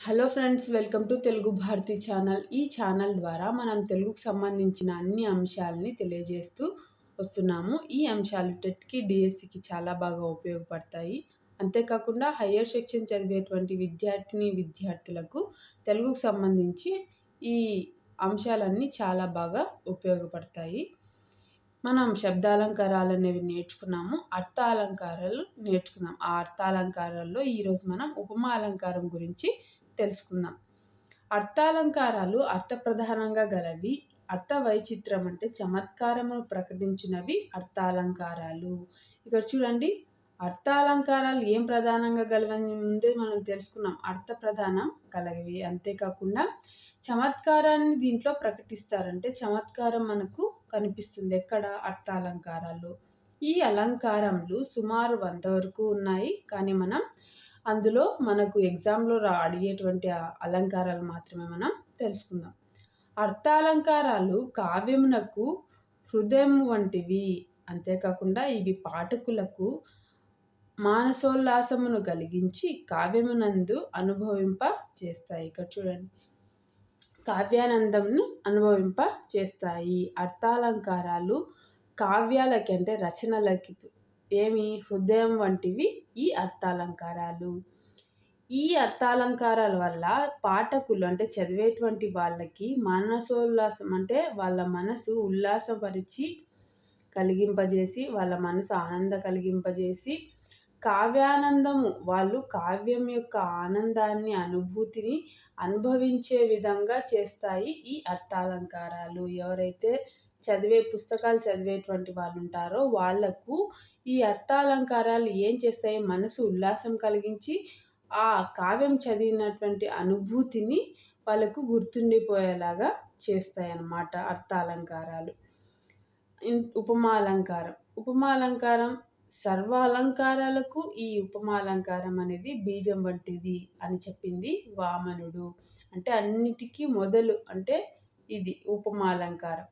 Hello friends welcome to Telugu Bharati channel ఈ channel ద్వారా మనం తెలుగుకు సంబంధించిన అన్ని అంశాలని తెలియజేస్తూ వస్తున్నాము. ఈ అంశాలు టెట్కి డిఎస్సికి చాలా బాగా ఉపయోగపడతాయి. అంతేకాకుండా హయ్యర్ సెక్షన్ చదివేటువంటి విద్యార్థిని విద్యార్థులకు తెలుగుకు సంబంధించి ఈ అంశాలన్నీ చాలా బాగా ఉపయోగపడతాయి. మనం శబ్దాలంకారాలు అనేవి నేర్చుకున్నాము. అర్థాలంకారాలు నేర్చుకున్నాం. ఆ అర్థాలంకారాల్లో ఈరోజు మనం ఉపమా అలంకారం గురించి తెలుసుకుందాం. అర్థాలంకారాలు అర్థప్రధానంగా గలవి అర్థ వైచిత్రం అంటే చమత్కారమును ప్రకటించినవి అర్థాలంకారాలు. ఇక్కడ చూడండి అర్థాలంకారాలు ఏం ప్రధానంగా గలవని ముందే మనం తెలుసుకున్నాం. అర్థ ప్రధానం కలవి అంతేకాకుండా చమత్కారాన్ని దీంట్లో ప్రకటిస్తారంటే చమత్కారం మనకు కనిపిస్తుంది. ఎక్కడ? అర్థాలంకారాలు. ఈ అలంకారములు సుమారు వంద వరకు ఉన్నాయి. కానీ మనం అందులో మనకు ఎగ్జామ్లో రా అడిగేటువంటి అలంకారాలు మాత్రమే మనం తెలుసుకుందాం. అర్థాలంకారాలు కావ్యమునకు హృదయం వంటివి అంతేకాకుండా ఇవి పాఠకులకు మానసోల్లాసమును కలిగించి కావ్యమునందు అనుభవింప చేస్తాయి. ఇక్కడ చూడండి. కావ్యానందంను అనుభవింప చేస్తాయి. అర్థాలంకారాలు కావ్యాలకి అంటే రచనలకి ఏమి? హృదయం వంటివి ఈ అర్థాలంకారాలు. ఈ అర్థాలంకారాల వల్ల పాఠకులు అంటే చదివేటువంటి వాళ్ళకి మనసోల్లాసం అంటే వాళ్ళ మనసు ఉల్లాసపరిచి కలిగింపజేసి వాళ్ళ మనసు ఆనంద కలిగింపజేసి కావ్యానందము వాళ్ళు కావ్యం యొక్క ఆనందాన్ని అనుభూతిని అనుభవించే విధంగా చేస్తాయి ఈ అర్థాలంకారాలు. ఎవరైతే చదివే పుస్తకాలు చదివేటువంటి వాళ్ళు ఉంటారో వాళ్ళకు ఈ అర్థాలంకారాలు ఏం చేస్తాయి? మనసు ఉల్లాసం కలిగించి ఆ కావ్యం చదివినటువంటి అనుభూతిని వాళ్ళకు గుర్తుండిపోయేలాగా చేస్తాయన్నమాట అర్థాలంకారాలు. ఉపమాలంకారం. ఉపమాలంకారం సర్వ అలంకారాలకు ఈ ఉపమాలంకారం అనేది బీజం వంటిది అని చెప్పింది వామనుడు. అంటే అన్నిటికీ మొదలు అంటే ఇది ఉపమాలంకారం.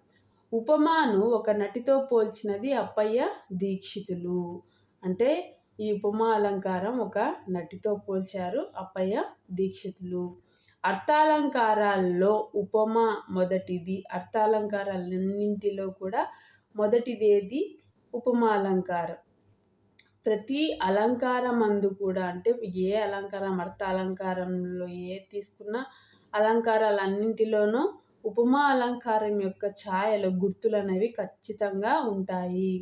ఉపమాను ఒక నటితో పోల్చినది అప్పయ్య దీక్షితులు. అంటే ఈ ఉపమా అలంకారం ఒక నటితో పోల్చారు అప్పయ్య దీక్షితులు. అర్థాలంకారాల్లో ఉపమా మొదటిది అర్థాలంకారాలన్నింటిలో కూడా మొదటిది ఉపమా అలంకారం. ప్రతి అలంకారం అందు కూడా అంటే ఏ అలంకారం అర్థ అలంకారంలో ఏ తీసుకున్న అలంకారాలన్నింటిలోనూ ఉపమా అలంకారం యొక్క ఛాయలు గుర్తులు అనేవి ఖచ్చితంగా ఉంటాయి.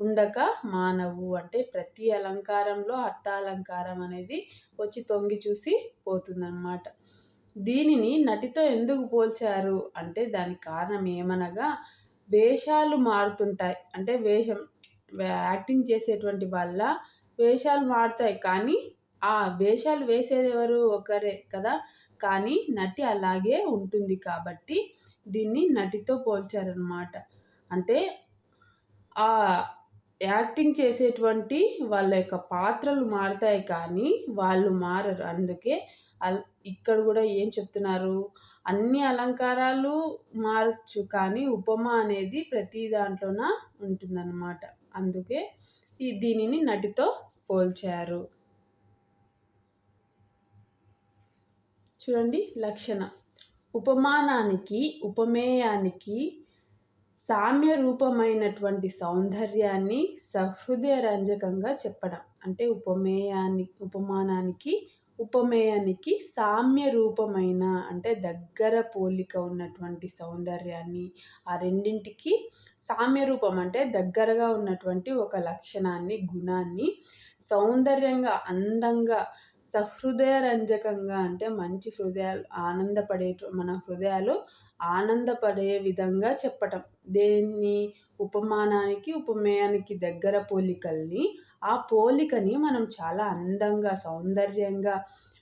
ఉండక మానవు అంటే ప్రతి అలంకారంలో అర్థాలంకారం అనేది వచ్చి తొంగి చూసి పోతుందన్నమాట. దీనిని నటితో ఎందుకు పోల్చారు? అంటే దానికి కారణం ఏమనగా వేషాలు మారుతుంటాయి. అంటే వేషం యాక్టింగ్ చేసేటువంటి వల్ల వేషాలు మారుతాయి. కానీ ఆ వేషాలు వేసేది ఎవరు? ఒకరే కదా. కానీ నటి అలాగే ఉంటుంది కాబట్టి దీన్ని నటితో పోల్చారనమాట అంటే ఆ యాక్టింగ్ చేసేటువంటి వాళ్ళ యొక్క పాత్రలు మారుతాయి కానీ వాళ్ళు మారరు. అందుకే అల్ ఇక్కడ కూడా ఏం చెప్తున్నారు? అన్ని అలంకారాలు మారచ్చు కానీ ఉపమ అనేది ప్రతి దాంట్లోన ఉంటుందన్నమాట. అందుకే ఈ దీనిని నటితో పోల్చారు. చూడండి లక్షణ. ఉపమానానికి ఉపమేయానికి సామ్య రూపమైనటువంటి సౌందర్యాన్ని సహృదయ రంజకంగా చెప్పడం. అంటే ఉపమేయాన్ని ఉపమానానికి ఉపమేయానికి సామ్య రూపమైన అంటే దగ్గర పోలిక ఉన్నటువంటి సౌందర్యాన్ని ఆ రెండింటికి సామ్య రూపం అంటే దగ్గరగా ఉన్నటువంటి ఒక లక్షణాన్ని గుణాన్ని సౌందర్యంగా అందంగా సహృదయ రంజకంగా అంటే మంచి హృదయాలు ఆనందపడే మన హృదయాలు ఆనందపడే విధంగా చెప్పటం. దేన్ని? ఉపమానానికి ఉపమేయానికి దగ్గర పోలికల్ని ఆ పోలికని మనం చాలా అందంగా సౌందర్యంగా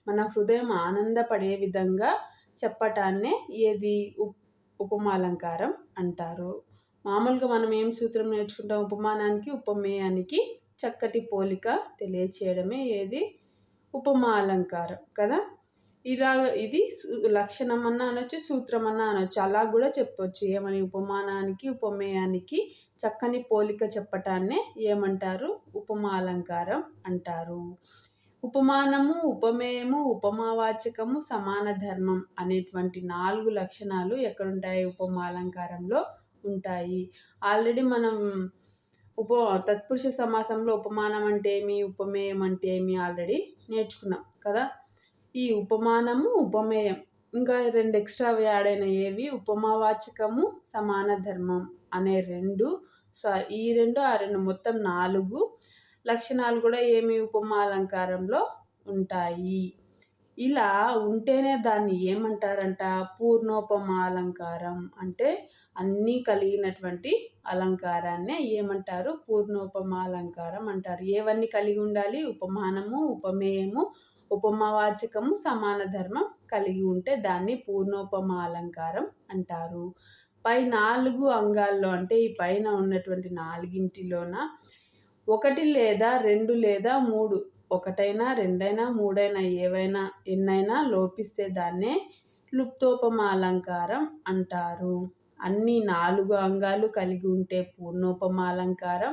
మన హృదయం ఆనందపడే విధంగా చెప్పటాన్నే ఏది? ఉప్ ఉపమాలంకారం అంటారు. మామూలుగా మనం ఏం సూత్రం నేర్చుకుంటాం? ఉపమానానికి ఉపమేయానికి చక్కటి పోలిక తెలియచేయడమే ఏది? ఉపమా అలంకారం కదా? ఇలా ఇది లక్షణం అన్నా అనొచ్చు సూత్రం అన్నా అనొచ్చు. అలా కూడా చెప్పొచ్చు. ఏమని? ఉపమానానికి ఉపమేయానికి చక్కని పోలిక చెప్పటాన్నే ఏమంటారు? ఉపమా అలంకారం అంటారు. ఉపమానము ఉపమేయము ఉపమావాచకము సమాన ధర్మం అనేటువంటి నాలుగు లక్షణాలు ఎక్కడుంటాయి ఉపమాలంకారంలో? ఉంటాయి. ఆల్రెడీ మనం ఉప తత్పురుష సమాసంలో ఉపమానం అంటే ఏమి? ఉపమేయం అంటే ఏమి? ఆల్రెడీ నేర్చుకున్నాం కదా. ఈ ఉపమానము ఉపమేయం. ఇంకా రెండు ఎక్స్ట్రా యాడ్ అయిన ఏవి? ఉపమావాచకము సమాన ధర్మం అనే రెండు. సో ఈ రెండు ఆ రెండు మొత్తం నాలుగు. లక్షణాలు కూడా ఏమి? ఉపమాలంకారంలో ఉంటాయి. ఇలా ఉంటేనే దాన్ని ఏమంటారంట? పూర్ణోపమాలంకారం అంటే అన్నీ కలిగినటువంటి అలంకారాన్నే ఏమంటారు? పూర్ణోపమాలంకారం అంటారు. ఏవన్నీ కలిగి ఉండాలి? ఉపమానము ఉపమేయము ఉపమావాచకము సమాన ధర్మం కలిగి ఉంటే దాన్ని పూర్ణోపమాలంకారం అంటారు. పై నాలుగు అంగాల్లో అంటే ఈ పైన ఉన్నటువంటి నాలుగింటిలోన ఒకటి లేదా రెండు లేదా మూడు ఒకటైనా రెండైనా మూడైనా ఏవైనా ఎన్నైనా లోపిస్తే దాన్నే లుప్తోపమాలంకారం అంటారు. అన్ని నాలుగు అంగాలు కలిగి ఉంటే పూర్ణోపమాలంకారం.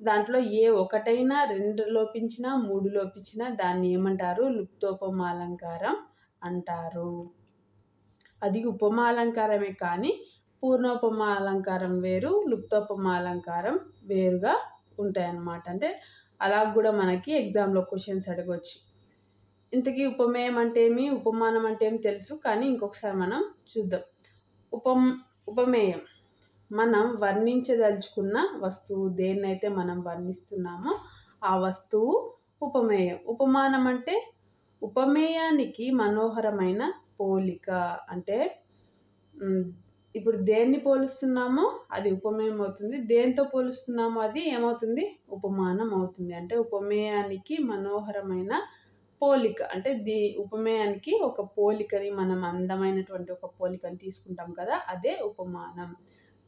దాంట్లో ఏ ఒకటైనా రెండు లోపించినా మూడు లోపించినా దాన్ని ఏమంటారు? లుప్తోపమాలంకారం అంటారు. అది ఉపమాలంకారమే కానీ పూర్ణోపమాలంకారం వేరు లుప్తోపమాలంకారం వేరుగా ఉంటాయన్నమాట. అంటే అలా కూడా మనకి ఎగ్జామ్లో క్వశ్చన్స్ అడగవచ్చు ఇంతకీ ఉపమేయం అంటే ఏమి? ఉపమానం అంటే ఏమి తెలుసు కానీ ఇంకొకసారి మనం చూద్దాం. ఉపం ఉపమేయం. మనం వర్ణించదలుచుకున్న వస్తువు దేన్నైతే మనం వర్ణిస్తున్నామో ఆ వస్తువు ఉపమేయం. ఉపమానం అంటే ఉపమేయానికి మనోహరమైన పోలిక అంటే ఇప్పుడు దేన్ని పోలుస్తున్నామో అది ఉపమేయం అవుతుంది దేంతో పోలుస్తున్నామో అది ఏమవుతుంది? ఉపమానం అవుతుంది అంటే ఉపమేయానికి మనోహరమైన పోలిక. అంటే దీ ఉపమేయానికి ఒక పోలికని మనం అందమైనటువంటి ఒక పోలికని తీసుకుంటాం కదా అదే ఉపమానం.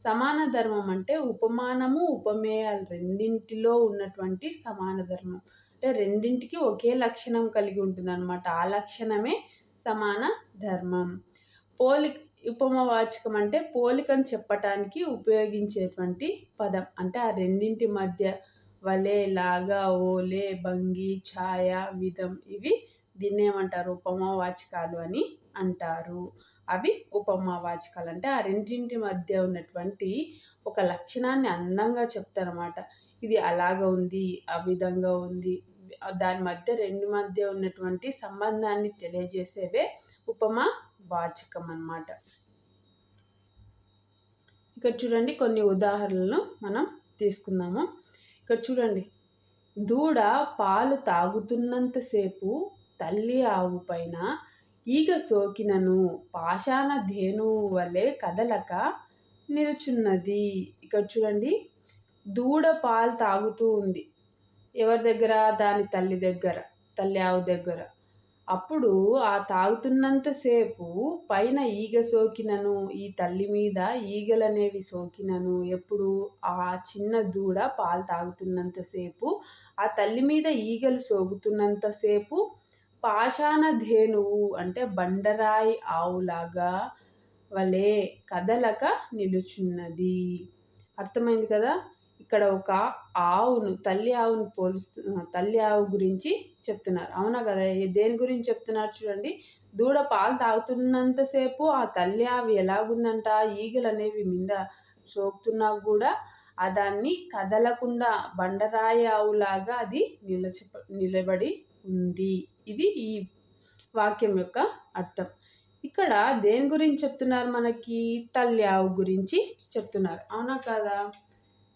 సమాన ధర్మం అంటే ఉపమానము ఉపమేయాలు రెండింటిలో ఉన్నటువంటి సమాన ధర్మం. అంటే రెండింటికి ఒకే లక్షణం కలిగి ఉంటుంది అనమాట ఆ లక్షణమే సమాన ధర్మం. పోలిక ఉపమవాచకం అంటే పోలికను చెప్పటానికి ఉపయోగించేటువంటి పదం. అంటే ఆ రెండింటి మధ్య వలే లాగా ఓలే భంగి ఛాయ విధం ఇవి దీన్ని ఏమంటారు? ఉపమావాచకాలు అని అంటారు. అవి ఉపమావాచకాలు. అంటే ఆ రెండింటి మధ్య ఉన్నటువంటి ఒక లక్షణాన్ని అందంగా చెప్తారన్నమాట. ఇది అలాగ ఉంది ఆ విధంగా ఉంది దాని మధ్య రెండు మధ్య ఉన్నటువంటి సంబంధాన్ని తెలియజేసేవే ఉపమా వాచకం అన్నమాట ఇక్కడ చూడండి కొన్ని ఉదాహరణలు మనం తీసుకుందాము. ఇక్కడ చూడండి. దూడ పాలు తాగుతున్నంతసేపు తల్లి ఆవు పైన ఈగ సోకినను పాషాణ ధేనువు వలె కదలక నిలుచున్నది. ఇక్కడ చూడండి. దూడ పాలు తాగుతూ ఉంది. ఎవరి దగ్గర? దాని తల్లి దగ్గర తల్లి ఆవు దగ్గర. అప్పుడు ఆ తాగుతున్నంతసేపు పైన ఈగ సోకినను ఈ తల్లి మీద ఈగలనేవి సోకినను ఎప్పుడు ఆ చిన్న దూడ పాలు తాగుతున్నంతసేపు ఆ తల్లి మీద ఈగలు సోకుతున్నంతసేపు పాషాణ ధేనువు అంటే బండరాయి ఆవులాగా వలే కదలక నిలుచున్నది. అర్థమైంది కదా? ఇక్కడ ఒక ఆవును తల్లి ఆవును పోలుస్తు తల్లి ఆవు గురించి చెప్తున్నారు. అవునా కదా? దేని గురించి చెప్తున్నారు చూడండి. దూడ పాలు తాగుతున్నంతసేపు ఆ తల్లి ఆవు ఎలాగుందంట? ఈగలు అనేవి మీద సోకుతున్నా కూడా ఆ దాన్ని కదలకుండా బండరాయి ఆవులాగా అది నిలచ నిలబడి ఉంది. ఇది ఈ వాక్యం యొక్క అర్థం. ఇక్కడ దేని గురించి చెప్తున్నారు మనకి? తల్లి ఆవు గురించి చెప్తున్నారు. అవునా కదా?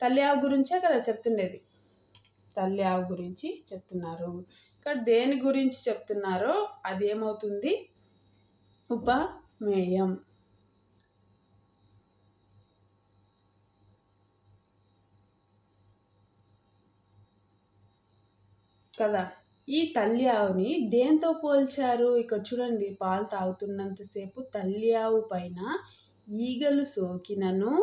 తల్లి ఆవు గురించే కదా చెప్తుండేది. తల్లి ఆవు గురించి చెప్తున్నారు. ఇక్కడ దేని గురించి చెప్తున్నారో అది ఏమవుతుంది ఉపమేయం. కదా ఈ తల్లి ఆవుని దేంతో పోల్చారు? ఇక్కడ చూడండి పాలు తాగుతున్నంతసేపు తల్లి ఆవు పైన ఈగలు సోకినను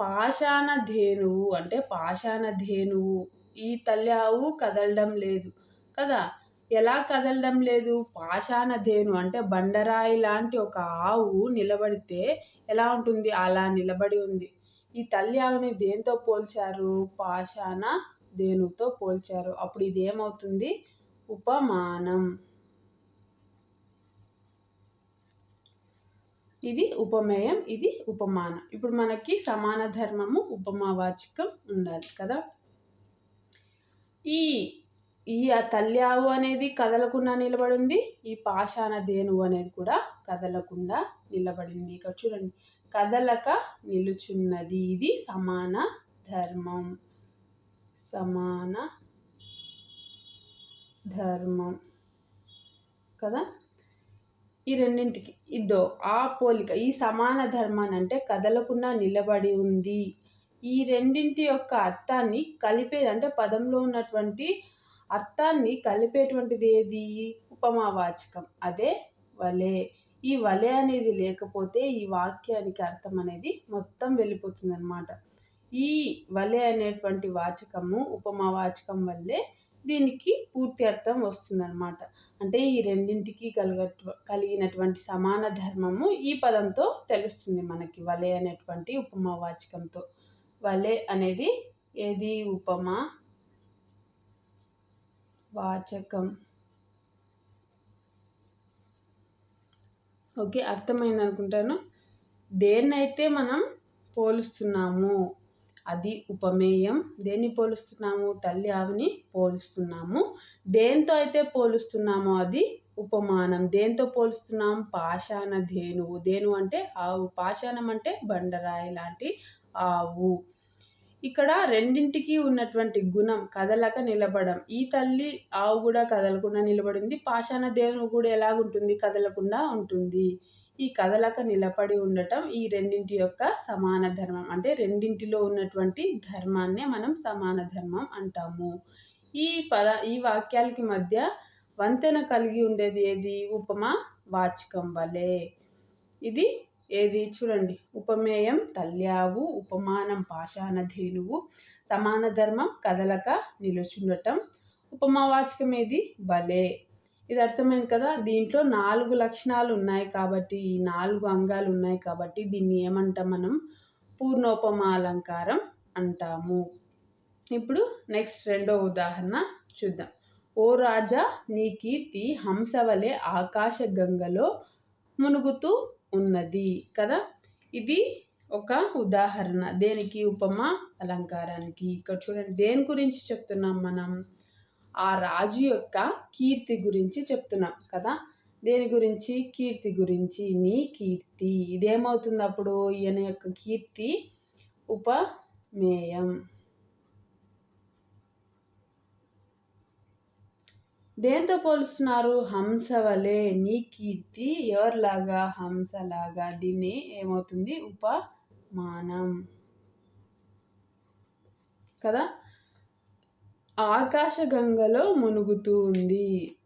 పాషాణ ధేనువు అంటే పాషాణ ధేనువు ఈ తల్లి ఆవు కదలడం లేదు కదా? ఎలా కదలడం లేదు? పాషాణ ధేను అంటే బండరాయి లాంటి ఒక ఆవు నిలబడితే ఎలా ఉంటుంది? అలా నిలబడి ఉంది. ఈ తల్లి ఆవుని దేంతో పోల్చారు? పాషాణ ధేనుతో పోల్చారు. అప్పుడు ఇది ఏమవుతుంది ఉపమానం. ఇది ఉపమేయం ఇది ఉపమానం. ఇప్పుడు మనకి సమాన ధర్మము ఉపమావాచకం ఉండాలి కదా. ఈ ఈ తల్యావు అనేది కదలకుండా నిలబడింది ఈ పాషాణ దేనువు అనేది కూడా కదలకుండా నిలబడింది. ఇక్కడ చూడండి కదలక నిలుచున్నది. ఇది సమాన ధర్మం. సమాన ధర్మం. కదా? ఈ రెండింటికి. ఇద్దో ఆ పోలిక ఈ సమాన ధర్మాన్ని అంటే కదలకుండా నిలబడి ఉంది. ఈ రెండింటి యొక్క అర్థాన్ని కలిపేది అంటే పదంలో ఉన్నటువంటి అర్థాన్ని కలిపేటువంటిది ఏది? ఉపమావాచకం. అదే వలే. ఈ వలె అనేది లేకపోతే ఈ వాక్యానికి అర్థం అనేది మొత్తం వెళ్ళిపోతుంది అనమాట ఈ వలె అనేటువంటి వాచకము ఉపమావాచకం వల్లే దీనికి పూర్తి అర్థం వస్తుందన్నమాట. అంటే ఈ రెండింటికి కలగ కలిగినటువంటి సమాన ధర్మము ఈ పదంతో తెలుస్తుంది మనకి. వలె అనేటువంటి ఉపమావాచకంతో వలె అనేది ఏది? ఉపమా వాచకం. ఓకే అర్థమైంది అనుకుంటాను దేన్నైతే మనం పోలుస్తున్నాము అది ఉపమేయం. దేన్ని పోలుస్తున్నాము? తల్లి ఆవుని పోలుస్తున్నాము. దేంతో అయితే పోలుస్తున్నామో అది ఉపమానం. దేంతో పోలుస్తున్నాం? పాషాణ ధేనువు. ధేను అంటే ఆవు. పాషాణం అంటే బండరాయి లాంటి ఆవు. ఇక్కడ రెండింటికి ఉన్నటువంటి గుణం కదలక నిలబడం. ఈ తల్లి ఆవు కూడా కదలకుండా నిలబడింది. పాషాణ దేవుని కూడా ఎలాగుంటుంది? కదలకుండా ఉంటుంది. ఈ కదలక నిలబడి ఉండటం ఈ రెండింటి యొక్క సమాన ధర్మం. అంటే రెండింటిలో ఉన్నటువంటి ధర్మాన్నే మనం సమాన ధర్మం అంటాము. ఈ పద ఈ వాక్యాలకి మధ్య వంతెన కలిగి ఉండేది ఏది? ఉపమా వాచకం వలె. ఇది ఏది? చూడండి. ఉపమేయం తల్యావు ఉపమానం పాషాణ ధేనువు సమాన ధర్మం కదలక నిలుచుండటం. ఉపమావాచకం ఏది? బలే. ఇది అర్థమైంది కదా? దీంట్లో నాలుగు లక్షణాలు ఉన్నాయి కాబట్టి ఈ నాలుగు అంగాలు ఉన్నాయి కాబట్టి దీన్ని ఏమంటాం మనం? పూర్ణోపమాలంకారం అంటాము. ఇప్పుడు నెక్స్ట్ రెండో ఉదాహరణ చూద్దాం. ఓ రాజా నీ కీర్తి హంసవలే ఆకాశ గంగలో మునుగుతూ ఉన్నది కదా? ఇది ఒక ఉదాహరణ. దేనికి? ఉపమా అలంకారానికి. ఇక్కడ చూడండి దేని గురించి చెప్తున్నాం మనం? ఆ రాజు యొక్క కీర్తి గురించి చెప్తున్నాం కదా. దేని గురించి? కీర్తి గురించి నీ కీర్తి. ఇదేమవుతుంది అప్పుడు ఈయన యొక్క కీర్తి ఉపమేయం. దేంతో పోలుస్తున్నారు? హంస వలె నీ కీర్తి ఎవరిలాగా? హంసలాగా. దీన్ని ఏమవుతుంది? ఉపమానం. కదా? ఆకాశగంగలో మునుగుతూ ఉంది.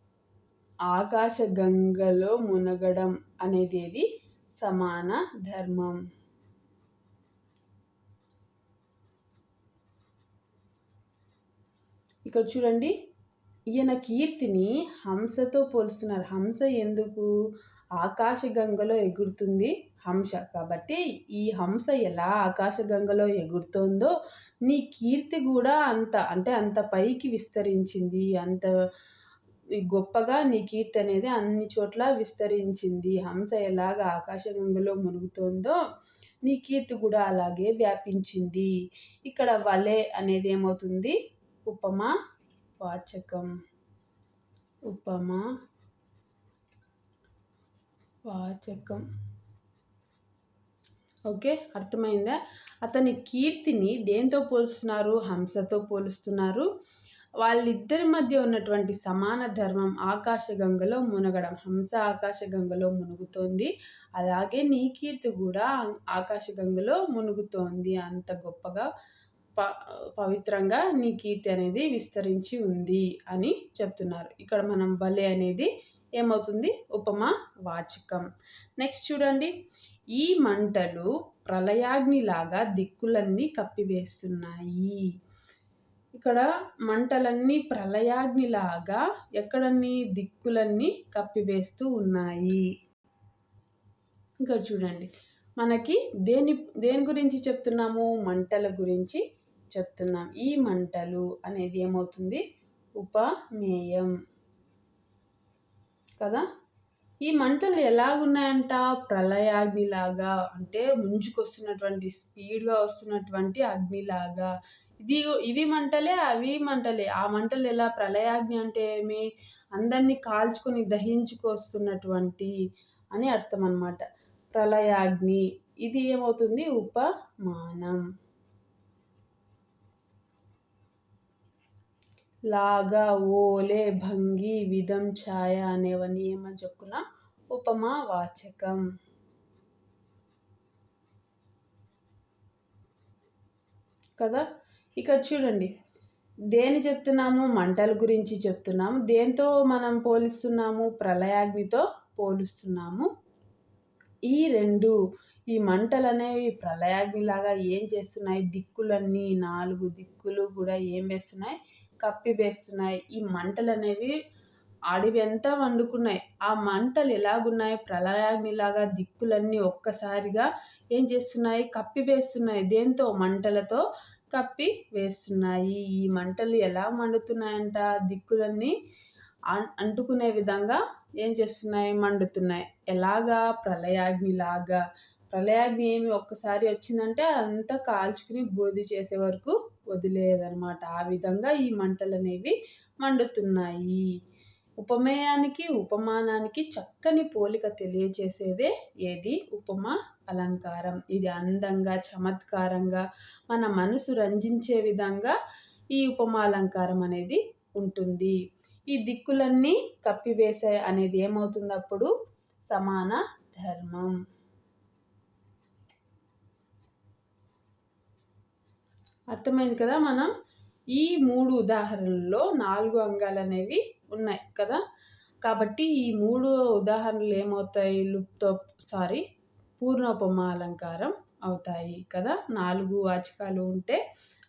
ఆకాశగంగలో మునగడం అనేది సమాన ధర్మం. ఇక్కడ చూడండి. ఈయన కీర్తిని హంసతో పోలుస్తున్నారు. హంస ఎందుకు? ఆకాశగంగలో ఎగురుతుంది. హంస. కాబట్టి ఈ హంస ఎలా ఆకాశగంగలో ఎగురుతోందో నీ కీర్తి కూడా అంత అంటే అంత పైకి విస్తరించింది. అంత గొప్పగా నీ కీర్తి అనేది అన్ని చోట్ల విస్తరించింది. హంస ఎలాగ ఆకాశగంగలో మునుగుతోందో నీ కీర్తి కూడా అలాగే వ్యాపించింది. ఇక్కడ వలే అనేది ఏమవుతుంది? ఉపమా వాచకం. ఉపమా వాచకం. ఓకే? అర్థమైందా? అతని కీర్తిని దేంతో పోలుస్తున్నారు? హంసతో పోలుస్తున్నారు? వాళ్ళిద్దరి మధ్య ఉన్నటువంటి సమాన ధర్మం ఆకాశగంగలో మునగడం హంస ఆకాశగంగలో మునుగుతోంది. అలాగే నీ కీర్తి కూడా ఆకాశగంగలో మునుగుతోంది. అంత గొప్పగా ప పవిత్రంగా నీ కీర్తి అనేది విస్తరించి ఉంది అని చెప్తున్నారు. ఇక్కడ మనం బలే అనేది ఏమవుతుంది? ఉపమా వాచకం. నెక్స్ట్ చూడండి. ఈ మంటలు ప్రళయాగ్నిలాగా దిక్కులన్నీ కప్పివేస్తున్నాయి. ఇక్కడ మంటలన్నీ ప్రళయాగ్నిలాగా ఎక్కడన్నీ దిక్కులన్నీ కప్పివేస్తూ ఉన్నాయి. ఇంకా చూడండి. మనకి దేని దేని గురించి చెప్తున్నాము? మంటల గురించి చెప్తున్నాం. ఈ మంటలు అనేది ఏమవుతుంది? ఉపమేయం. కదా? ఈ మంటలు ఎలాగున్నాయంట? ప్రళయాగ్నిలాగా అంటే ముంజుకొస్తున్నటువంటి స్పీడ్గా వస్తున్నటువంటి అగ్నిలాగా. ఇది ఇవి మంటలే అవి మంటలే. ఆ మంటలు ఎలా ప్రళయాగ్ని అంటే ఏమి? అందరినీ కాల్చుకొని దహించుకొస్తున్నటువంటి అని అర్థం అనమాట ప్రళయాగ్ని. ఇది ఏమవుతుంది? ఉపమానం. లాగా ఓలే భంగి విధం ఛాయ అనేవన్నీ నియమ చొప్పున ఉపమా వాచకం. కదా? ఇక్కడ చూడండి. దేని చెప్తున్నాము? మంటల గురించి చెప్తున్నాము. దేంతో మనం పోలిస్తున్నాము? ప్రళయాగ్నితో పోలుస్తున్నాము. ఈ రెండు ఈ మంటలు అనేవి ప్రళయాగ్నిలాగా ఏం చేస్తున్నాయి? దిక్కులన్నీ నాలుగు దిక్కులు కూడా ఏం వేస్తున్నాయి? కప్పి వేస్తున్నాయి. ఈ మంటలు అనేవి అడవి అంతా వండుకున్నాయి. ఆ మంటలు ఎలాగున్నాయి? ప్రళయాగ్నిలాగా దిక్కులన్నీ ఒక్కసారిగా ఏం చేస్తున్నాయి? కప్పి వేస్తున్నాయి. దేంతో? మంటలతో కప్పి వేస్తున్నాయి. ఈ మంటలు ఎలా మండుతున్నాయంట? దిక్కులన్నీ అంటుకునే విధంగా ఏం చేస్తున్నాయి? మండుతున్నాయి. ఎలాగా? ప్రళయాగ్నిలాగా. ప్రళయాగ్ని ఏమి ఒక్కసారి వచ్చిందంటే అంతా కాల్చుకుని బూడిద చేసే వరకు వదిలేదనమాట ఆ విధంగా ఈ మంటలు అనేవి మండుతున్నాయి. ఉపమేయానికి ఉపమానానికి చక్కని పోలిక తెలియజేసేదే ఏది? ఉపమా అలంకారం. ఇది అందంగా చమత్కారంగా మన మనసు రంజించే విధంగా ఈ ఉపమా అలంకారం అనేది ఉంటుంది. ఈ దిక్కులన్నీ కప్పివేసే అనేది ఏమవుతుంది అప్పుడు సమాన ధర్మం. అర్థమైంది కదా? మనం ఈ మూడు ఉదాహరణల్లో నాలుగు అంగాలు అనేవి ఉన్నాయి కదా? కాబట్టి ఈ మూడు ఉదాహరణలు ఏమవుతాయి? లుప్తో సారీ పూర్ణోపమ అలంకారం అవుతాయి కదా? నాలుగు వాచకాలు ఉంటే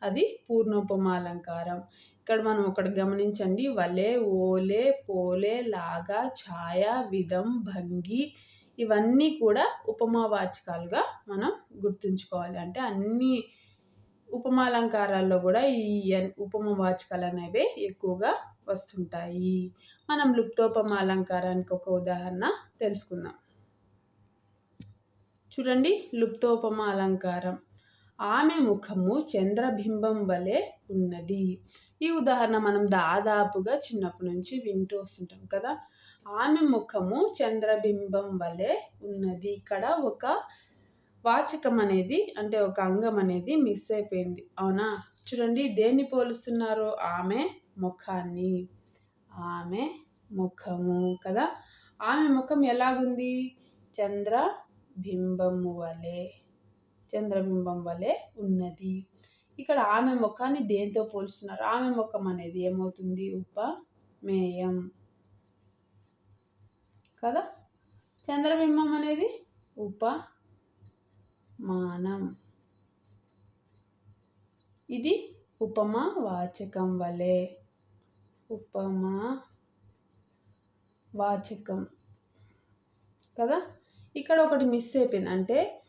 అది పూర్ణోపమ అలంకారం ఇక్కడ మనం ఒకటి గమనించండి. వలే ఓలే పోలే లాగా ఛాయ విధం భంగి ఇవన్నీ కూడా ఉపమావాచకాలుగా మనం గుర్తుంచుకోవాలి. అంటే అన్నీ ఉపమాలంకారాల్లో కూడా ఈ ఉపమ వాచకాలు అనేవి ఎక్కువగా వస్తుంటాయి. మనం లుప్తోపమ అలంకారానికి ఒక ఉదాహరణ తెలుసుకుందాం. చూడండి లుప్తోపమ అలంకారం ఆమె ముఖము చంద్రబింబం వలె ఉన్నది. ఈ ఉదాహరణ మనం దాదాపుగా చిన్నప్పటి నుంచి వింటూ వస్తుంటాం కదా. ఆమె ముఖము చంద్రబింబం వలె ఉన్నది. ఇక్కడ ఒక వాచకం అనేది అంటే ఒక అంగం అనేది మిస్ అయిపోయింది. అవునా? చూడండి దేన్ని పోలుస్తున్నారు? ఆమె ముఖాన్ని. ఆమె ముఖము కదా? ఆమె ముఖం ఎలాగుంది? చంద్ర బింబము వలె చంద్రబింబం వలె ఉన్నది. ఇక్కడ ఆమె ముఖాన్ని దేంతో పోలుస్తున్నారు? ఆమె ముఖం అనేది ఏమవుతుంది? ఉపమేయం. కదా? చంద్రబింబం అనేది ఉప మానం. ఇది ఉపమా వాచకం వలె. ఉపమా వాచకం. కదా? ఇక్కడ ఒకటి మిస్ అయిపోయింది. అంటే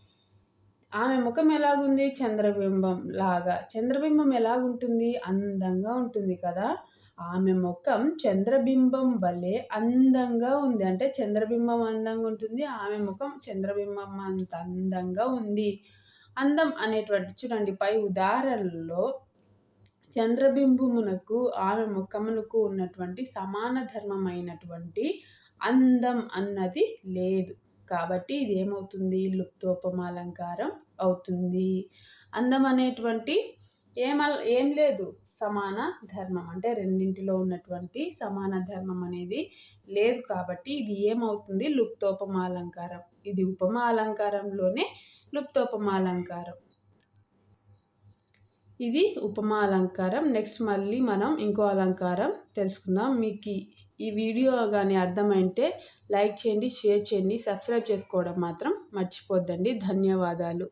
ఆమె ముఖం ఎలాగుంది? చంద్రబింబం లాగా. చంద్రబింబం ఎలాగుంటుంది? అందంగా ఉంటుంది కదా? ఆమె ముఖం చంద్రబింబం వలె అందంగా ఉంది. అంటే చంద్రబింబం అందంగా ఉంటుంది ఆమె ముఖం చంద్రబింబం అంత అందంగా ఉంది. అందం అనేటువంటి చూడండి పై ఉదాహరణలో చంద్రబింబమునకు ఆమె ముఖమునకు ఉన్నటువంటి సమాన ధర్మమైనటువంటి అందం అన్నది లేదు. కాబట్టి ఇది ఏమవుతుంది? లుప్తోపమాలంకారం అవుతుంది. అందం అనేటువంటి ఏమ ఏం లేదు. సమాన ధర్మం. అంటే రెండింటిలో ఉన్నటువంటి సమాన ధర్మం అనేది లేదు కాబట్టి ఇది ఏమవుతుంది? లుప్తోపమ అలంకారం ఇది ఉపమ అలంకారంలోనే లుప్తోపమ అలంకారం ఇది ఉపమా అలంకారం నెక్స్ట్ మళ్ళీ మనం ఇంకో అలంకారం తెలుసుకుందాం. మీకు ఈ వీడియో కానీ అర్థమైంటే లైక్ చేయండి షేర్ చేయండి సబ్స్క్రైబ్ చేసుకోవడం మాత్రం మర్చిపోద్దండి. ధన్యవాదాలు.